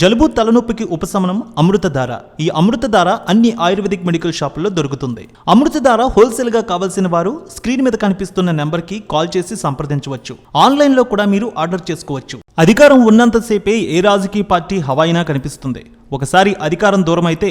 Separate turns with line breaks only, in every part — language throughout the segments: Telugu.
జలుబు తలనొప్పికి ఉపశమనం అమృతధార. ఈ అమృతధార అన్ని ఆయుర్వేదిక్ మెడికల్ షాపుల్లో దొరుకుతుంది. అమృతధార హోల్సేల్గా కావాల్సిన వారు స్క్రీన్ మీద కనిపిస్తున్న నెంబర్కి కాల్ చేసి సంప్రదించవచ్చు. ఆన్లైన్లో కూడా మీరు ఆర్డర్ చేసుకోవచ్చు. అధికారం ఉన్నంతసేపే ఏ రాజకీయ పార్టీ హవాయినా కనిపిస్తుంది. ఒకసారి అధికారం దూరం అయితే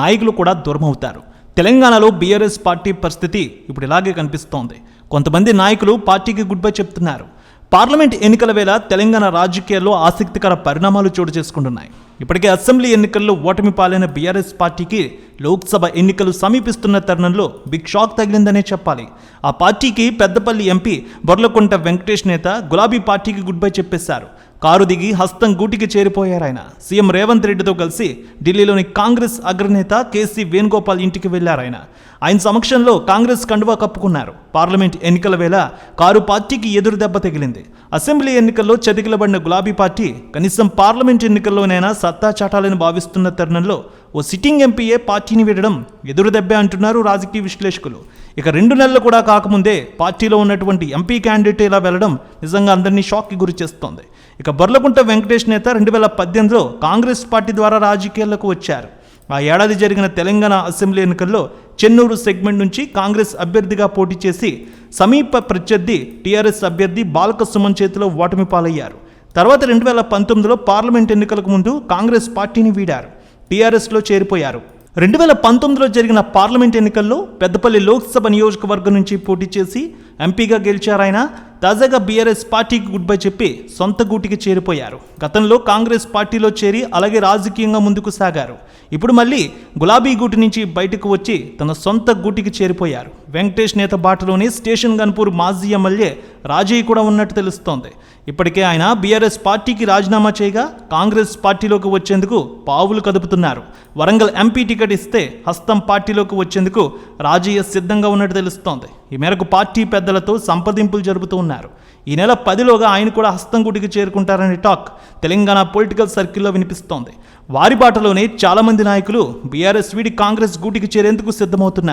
నాయకులు కూడా దూరం అవుతారు తెలంగాణలో బీఆర్ఎస్ పార్టీ పరిస్థితి ఇప్పుడు ఇలాగే కనిపిస్తోంది. కొంతమంది నాయకులు పార్టీకి గుడ్ బై చెప్తున్నారు. పార్లమెంట్ ఎన్నికల వేళ తెలంగాణ రాజకీయాల్లో ఆసక్తికర పరిణామాలు చోటు చేసుకుంటున్నాయి. ఇప్పటికే అసెంబ్లీ ఎన్నికల్లో ఓటమి పాలైన బీఆర్ఎస్ పార్టీకి లోక్సభ ఎన్నికలు సమీపిస్తున్న తరుణంలో బిగ్ షాక్ తగిలిందనే చెప్పాలి. ఆ పార్టీకి పెద్దపల్లి ఎంపీ బొర్లకుంట వెంకటేష్ నేత గులాబీ పార్టీకి గుడ్ బై చెప్పేశారు. కారు దిగి హస్తం గూటికి చేరిపోయారు ఆయన. సీఎం రేవంత్ రెడ్డితో కలిసి ఢిల్లీలోని కాంగ్రెస్ అగ్రనేత కేసీ వేణుగోపాల్ ఇంటికి వెళ్ళారు ఆయన. ఆయన సమక్షంలో కాంగ్రెస్ కండువా కప్పుకున్నారు. పార్లమెంట్ ఎన్నికల వేళ కారు పార్టీకి ఎదురు దెబ్బ తగిలింది. అసెంబ్లీ ఎన్నికల్లో చతికిలబడిన గులాబీ పార్టీ కనీసం పార్లమెంట్ ఎన్నికల్లోనైనా సత్తా చాటాలని భావిస్తున్న తరుణంలో ఓ సిట్టింగ్ ఎంపీయే పార్టీని వీడడం ఎదురు దెబ్బే అంటున్నారు రాజకీయ విశ్లేషకులు. ఇక రెండు నెలలు కూడా కాకముందే పార్టీలో ఉన్నటువంటి ఎంపీ క్యాండిడేట్ ఇలా వెళ్ళడం నిజంగా అందరినీ షాక్కి గురి చేస్తోంది ఇక బొర్లకుంట వెంకటేష్ నేత రెండు వేల పద్దెనిమిదిలో కాంగ్రెస్ పార్టీ ద్వారా రాజకీయాల్లోకి వచ్చారు. ఆ ఏడాది జరిగిన తెలంగాణ అసెంబ్లీ ఎన్నికల్లో చెన్నూరు సెగ్మెంట్ నుంచి కాంగ్రెస్ అభ్యర్థిగా పోటీ చేసి సమీప ప్రత్యర్థి టీఆర్ఎస్ అభ్యర్థి బాలక సుమన్ చేతిలో ఓటమి పాలయ్యారు. తర్వాత రెండు వేల పంతొమ్మిదిలో పార్లమెంట్ ఎన్నికలకు ముందు కాంగ్రెస్ పార్టీని వీడారు. టీఆర్ఎస్లో చేరిపోయారు. రెండు వేల పంతొమ్మిదిలో జరిగిన పార్లమెంట్ ఎన్నికల్లో పెద్దపల్లి లోక్సభ నియోజకవర్గం నుంచి పోటీ చేసి ఎంపీగా గెలిచారాయన తాజాగా బీఆర్ఎస్ పార్టీకి గుడ్ బై చెప్పి సొంత గూటికి చేరిపోయారు. గతంలో కాంగ్రెస్ పార్టీలో చేరి అలాగే రాజకీయంగా ముందుకు సాగారు. ఇప్పుడు మళ్ళీ గులాబీ గూటి నుంచి బయటకు వచ్చి తన సొంత గూటికి చేరిపోయారు. వెంకటేష్ నేత బాటలోని స్టేషన్ గన్పూర్ మాజీ ఎమ్మెల్యే రాజయ్య కూడా ఉన్నట్టు తెలుస్తోంది. ఇప్పటికే ఆయన బీఆర్ఎస్ పార్టీకి రాజీనామా చేయగా కాంగ్రెస్ పార్టీలోకి వచ్చేందుకు పావులు కదుపుతున్నారు. వరంగల్ ఎంపీ టికెట్ ఇస్తే హస్తం పార్టీలోకి వచ్చేందుకు రాజయ్య సిద్ధంగా ఉన్నట్టు తెలుస్తోంది. ఈ మేరకు పార్టీ పెద్దలతో సంప్రదింపులు జరుపుతూ ఉన్నారు. ఈ నెల పదిలోగా ఆయన కూడా హస్తం గుడికి చేరుకుంటారనే టాక్ తెలంగాణ పొలిటికల్ సర్కిల్లో వినిపిస్తోంది. వారి బాటలోనే చాలామంది నాయకులు బీఆర్ఎస్ వీడి కాంగ్రెస్ గూటికి చేరేందుకు సిద్ధమవుతున్నారు.